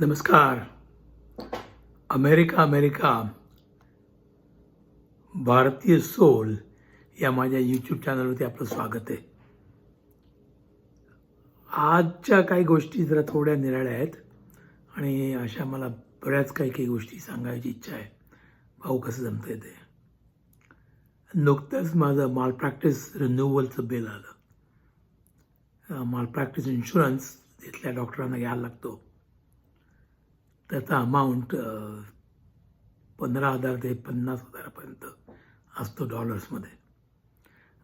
नमस्कार. America America. भारतीय soul या माझ्या यूट्यूब चॅनलवरती आपलं स्वागत आहे. आजच्या काही गोष्टी जरा थोड्या निराळ्या आहेत आणि अशा मला बऱ्याच काही काही गोष्टी सांगायची इच्छा आहे. भाऊ कसं जमतं ते? नुकतंच माझं माल प्रॅक्टिस रिन्युअलचं बिल आलं. माल प्रॅक्टिस इन्शुरन्स तिथल्या डॉक्टरांना घ्यायला लागतो. त्याचा अमाऊंट पंधरा हजार ते पन्नास हजारापर्यंत असतो डॉलर्समध्ये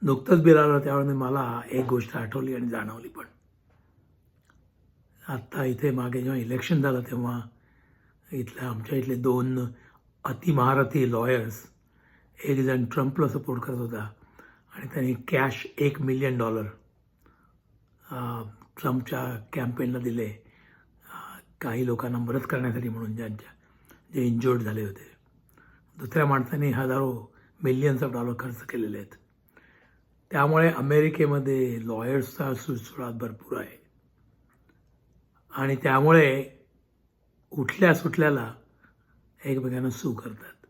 नुकतंच बिल आलं मला एक गोष्ट आठवली आणि जाणवली पण. आत्ता इथे मागे जेव्हा इलेक्शन झालं तेव्हा इथल्या आमच्या इथले दोन अतिमहारथी लॉयर्स एक जण ट्रम्पला सपोर्ट करत होता आणि त्यांनी कॅश एक मिलियन डॉलर ट्रम्पच्या कॅम्पेनला दिले. काही लोकांना मदत करण्यासाठी म्हणून ज्यांच्या जे इंजोर्ड झाले होते. दुसऱ्या माणसाने हजारो मिलियन्स ऑफ डॉलर खर्च केलेले आहेत. त्यामुळे अमेरिकेमध्ये लॉयर्सचा सुळसुळाट भरपूर आहे. आणि त्यामुळे उठल्या सुटल्याला एकमेकांना सू करतात.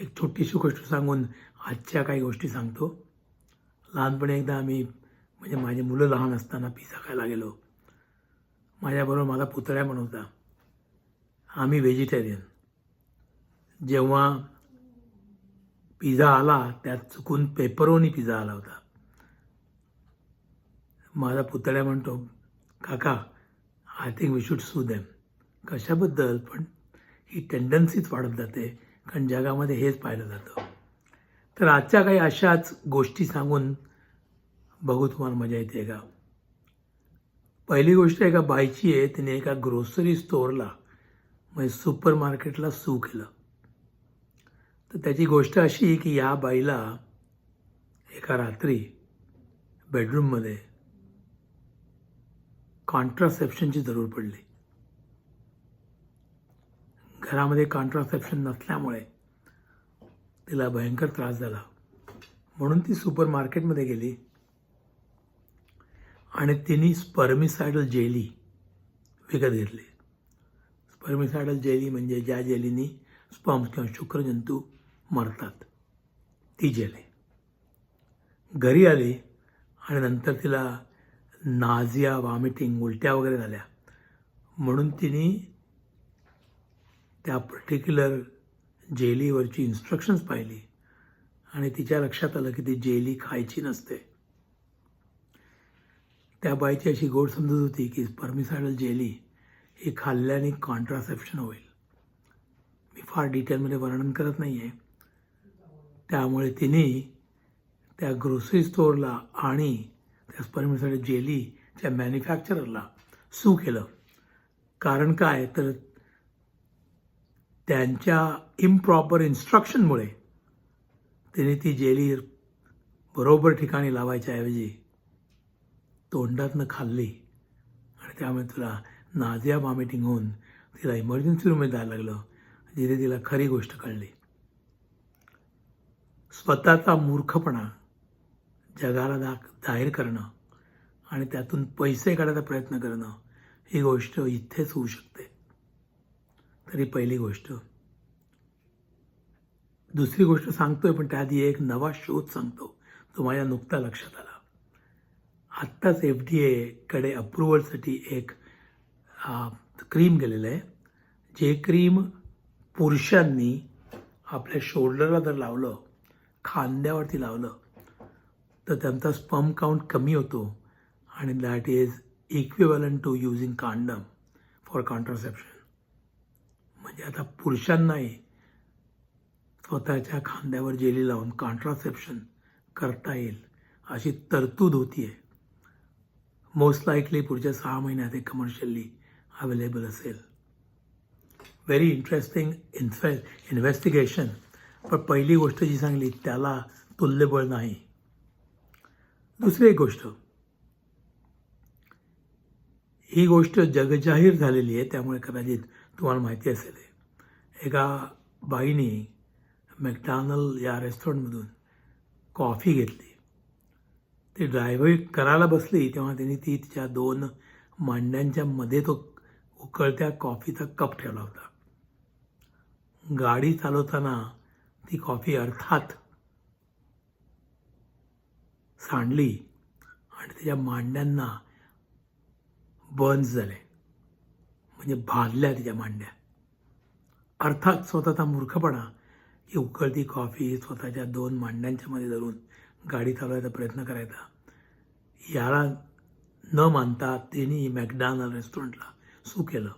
एक छोटीशी गोष्ट सांगून आजच्या काही गोष्टी सांगतो. लहानपणी एकदा आम्ही म्हणजे माझी मुलं लहान असताना पिझ्झा खायला गेलो. माझ्याबरोबर माझा पुतळ्या पण होता. आम्ही व्हेजिटेरियन जेव्हा पिझ्झा आला त्यात चुकून पेपरोनी पिझ्झा आला होता. माझा पुतळ्या म्हणतो काका I think we should sue them कशाबद्दल? पण ही टेंडन्सीच वाढत जाते. कारण जगामध्ये हेच पाहिलं जातं. तर आजच्या काही अशाच गोष्टी सांगून बघू तुम्हाला मजा येते का? पहिली गोष्ट एका बाईची आहे तिने एका ग्रोसरी स्टोअरला म्हणजे सुपर मार्केटला सू केलं. तर त्याची गोष्ट अशी की या बाईला एका रात्री बेडरूममध्ये कॉन्ट्रासेप्शनची जरूर पडली. घरामध्ये कॉन्ट्रासेप्शन नसल्यामुळे तिला भयंकर त्रास झाला. म्हणून ती सुपर मार्केटमध्ये गेली. आणि तिने स्पर्मिसायडल जेली विकत घेतली. स्पर्मिसायडल जेली म्हणजे ज्या जेलीनी स्पर्म्स किंवा शुक्रजंतू मरतात. ती जेली घरी आली आणि नंतर तिला नाझिया वॉमिटिंग उलट्या वगैरे झाल्या. म्हणून तिने त्या पर्टिक्युलर जेलीवरची इन्स्ट्रक्शन्स पाहिली. आणि तिच्या लक्षात आलं की ती जेली खायची नसते. त्या बाईची अशी गोड समजत होती की परमिसायडल जेली हे खाल्ल्याने कॉन्ट्रासेप्शन होईल. मी फार डिटेलमध्ये वर्णन करत नाही आहे त्यामुळे तिने त्या ग्रोसरी स्टोअरला आणि त्या स्पर्मिसायडल जेलीच्या मॅन्युफॅक्चररला सू केलं. कारण काय? तर त्यांच्या इम्प्रॉपर इन्स्ट्रक्शनमुळे तिने ती जेली बरोबर ठिकाणी लावायच्या ऐवजी तोंडातनं खाल्ली. आणि त्यामुळे तुला नाझिया वॉमिटिंग होऊन तिला इमर्जन्सी रूममध्ये जायला लागलं. जिथे तिला खरी गोष्ट कळली. स्वतःचा मूर्खपणा जगाला दा जाहीर करणं आणि त्यातून पैसे काढायचा प्रयत्न करणं ही गोष्ट इथेच होऊ शकते. तरी पहिली गोष्ट. दुसरी गोष्ट सांगतोय पण त्याआधी एक नवा शोध सांगतो. तो माझ्या नुकता लक्षात आला. आत्ताच एफ डी एकडे अप्रुव्हलसाठी एक क्रीम गेलेलं आहे. जे क्रीम पुरुषांनी आपल्या शोल्डरला जर लावलं खांद्यावरती लावलं तर त्यांचा स्पम काउंट कमी होतो आणि that is equivalent to using condom for contraception म्हणजे आता पुरुषांनाही स्वतःच्या खांद्यावर जेली लावून कॉन्ट्रासेप्शन करता येईल अशी तरतूद होती आहे मोस्ट लाईकली पुढच्या सहा महिन्यात हे कमर्शियली अवेलेबल असेल. व्हेरी इंटरेस्टिंग इन्फे इन्व्हेस्टिगेशन पण पहिली गोष्ट जी सांगली त्याला तुल्यबळ नाही. दुसरी एक गोष्ट. ही गोष्ट जगजाहीर झालेली आहे त्यामुळे कदाचित तुम्हाला माहिती असेल. एका बाईने मॅकडॉनल या रेस्टॉरंटमधून कॉफी घेतली. ते ड्रायव्हर करायला बसली तेव्हा त्यांनी ती तिच्या दोन मांड्यांच्या मध्ये तो उकळत्या कॉफीचा कप ठेवला होता. गाडी चालवताना ती कॉफी अर्थात सांडली आणि त्याच्या मांड्यांना बर्न्स झाले. म्हणजे भाजल्या तिच्या मांड्या. अर्थात स्वतःचा मूर्खपणा की उकळती कॉफी स्वतःच्या दोन मांड्यांच्या मध्ये धरून गाडी चालवायचा प्रयत्न करायचा. याला न मानता तिने मॅकडॉनल्ड रेस्टॉरंटला सू केलं.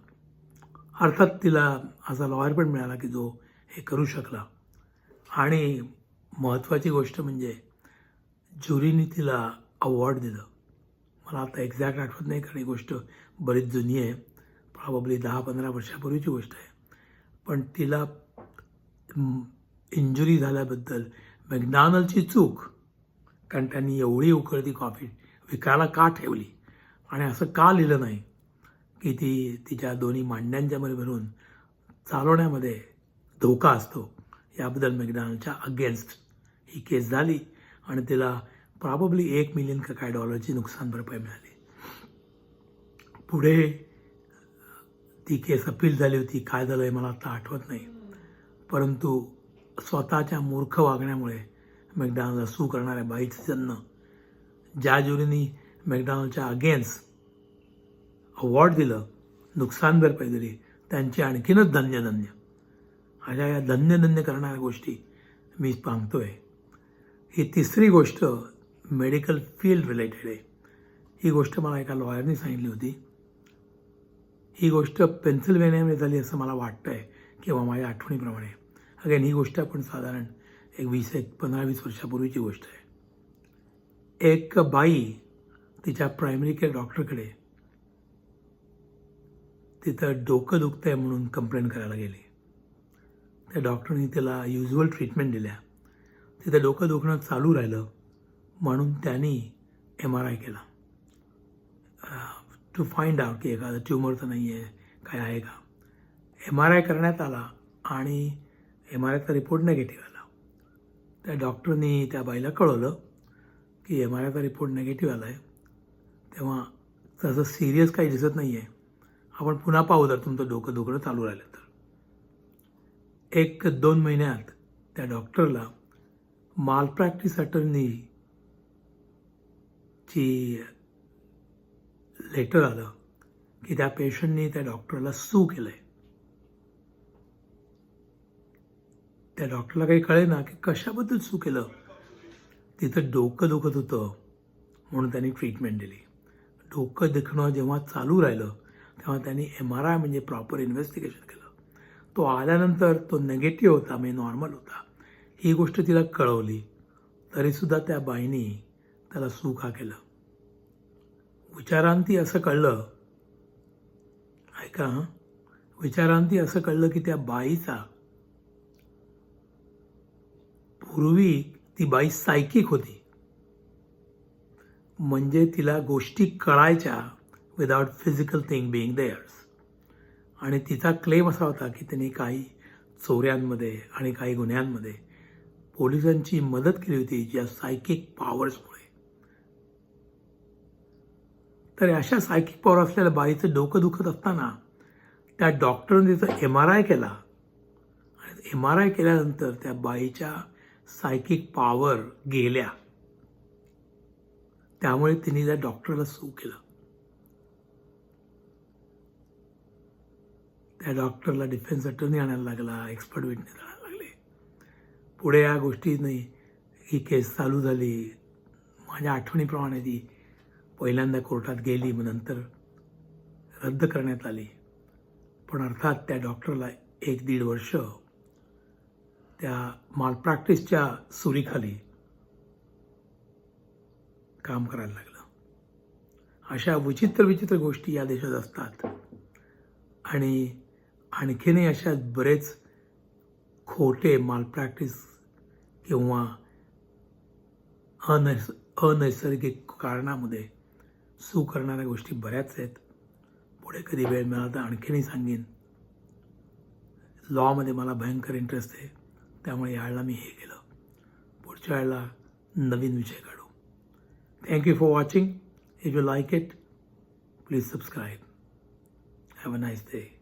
अर्थात तिला असा लॉयर पण मिळाला की जो हे करू शकला. आणि महत्त्वाची गोष्ट म्हणजे ज्युरीने तिला अवॉर्ड दिलं. मला आता एक्झॅक्ट आठवत नाही कारण ही गोष्ट बरीच जुनी आहे. प्रॉबली दहा पंधरा वर्षापूर्वीची गोष्ट आहे. पण तिला इंजुरी झाल्याबद्दल मॅकडॉनल्डची चूक कारण त्यांनी एवढी उकळती कॉफी विकायला का ठेवली? आणि असं का लिहिलं नाही की ती तिच्या दोन्ही मांड्यांच्या मध्ये भरून चालवण्यामध्ये धोका असतो? याबद्दल मॅकडॉनल्डच्या अगेन्स्ट ही केस झाली आणि तिला प्रॉबली एक मिलियन का काय डॉलरची नुकसान भरपाई मिळाली. पुढे ती केस अपील झाली होती. काय झालं हे मला आता आठवत नाही. परंतु स्वतःच्या मूर्ख वागण्यामुळे मॅकडॉनल्डला सू करणाऱ्या बाईचं जन्म ज्या ज्युरीनी मॅकडॉनल्डच्या अगेन्स्ट अवॉर्ड दिलं नुकसान भरपाई दिली त्यांचे आणखीनच धन्य धन्य अशा या धन्य धन्य करणाऱ्या गोष्टी मी सांगतोय ही तिसरी गोष्ट मेडिकल फील्ड रिलेटेड आहे. ही गोष्ट मला एका लॉयरने सांगितली होती. ही गोष्ट पेन्सिल्वेनियामध्ये झाली असं मला वाटतं आहे किंवा माझ्या आठवणीप्रमाणे. अगेन ही गोष्ट आपण साधारण एक वीस एक पंधरा वीस वर्षापूर्वीची गोष्ट आहे. एक बाई तिच्या प्रायमरी केअर डॉक्टरकडे तिथं डोकं दुखतं आहे म्हणून कंप्लेंट करायला गेली. त्या डॉक्टरनी तिला युजल ट्रीटमेंट दिल्या. तिथं डोकं दुखणं चालू राहिलं म्हणून त्यांनी एम आर आय केला. टू फाइंड आउट की एखादं ट्युमर तर नाही आहे काय आहे का. एम आर आय करण्यात आला आणि एम आर आयचा रिपोर्ट निगेटिव्ह आला. त्या डॉक्टरनी त्या बाईला कळवलं की एम आर आयचा रिपोर्ट निगेटिव्ह आला आहे तेव्हा तसं सिरियस काही दिसत नाही आहे आपण पुन्हा पाहू जर तुमचं डोकं दुखणं चालू राहिलं तर. एक दोन महिन्यात त्या डॉक्टरला माल प्रॅक्टिस अटर्नी ची लेटर आलं की त्या पेशंटनी त्या डॉक्टरला सू केलं आहे त्या डॉक्टरला काही कळे ना की कशाबद्दल सू केलं. तिथं डोकं दुखत होतं म्हणून त्यांनी ट्रीटमेंट दिली. डोकं दुखणं जेव्हा चालू राहिलं तेव्हा त्यांनी एम आर आय म्हणजे प्रॉपर इन्व्हेस्टिगेशन केलं. तो आल्यानंतर तो नेगेटिव्ह होता म्हणजे नॉर्मल होता. ही गोष्ट तिला कळवली. तरीसुद्धा त्या बाईनी त्याला सू का केलं. विचारांती असं कळलं. ऐका विचारांती असं कळलं की त्या बाईचा पूर्वी ती बाई सायकिक होती. म्हणजे तिला गोष्टी कळायच्या without physical thing being there's आणि तिचा क्लेम असा होता की त्यांनी काही चोऱ्यांमध्ये आणि काही गुन्ह्यांमध्ये पोलिसांची मदत केली होती ज्या सायकिक पॉवर्समुळे तर अशा सायकिक पॉवर असलेल्या बाईचं डोकं दुखत असताना त्या डॉक्टरने तिचा एम आर आय केला. आणि एम आर आय केल्यानंतर त्या बाईच्या सायकिक पॉवर गेल्या. त्यामुळे तिने त्या डॉक्टरला सू केलं. त्या डॉक्टरला डिफेन्स अटर्नी आणायला लागला एक्सपर्ट विटनेस आणायला लागले. पुढे या गोष्टीने ही केस चालू झाली. माझ्या आठवणीप्रमाणे ती पहिल्यांदा कोर्टात गेली मग नंतर रद्द करण्यात आली. पण अर्थात त्या डॉक्टरला एक दीड वर्ष त्या मालप्रॅक्टिसच्या सुरीखाली काम करायला लागलं. अशा विचित्र विचित्र गोष्टी या देशात असतात. आणि आणखीनही अशा बरेच खोटे मालप्रॅक्टिस किंवा अनैस अनैसर्गिक कारणामध्ये सू करणाऱ्या गोष्टी बऱ्याच आहेत. पुढे कधी वेळ मिळाला तर आणखीनही सांगेन. लॉमध्ये मला भयंकर इंटरेस्ट आहे. त्यामुळे यावेळेला मी हे केलं. पुढच्या वेळेला नवीन विषय काढू. Thank you for watching if you like it please subscribe have a nice day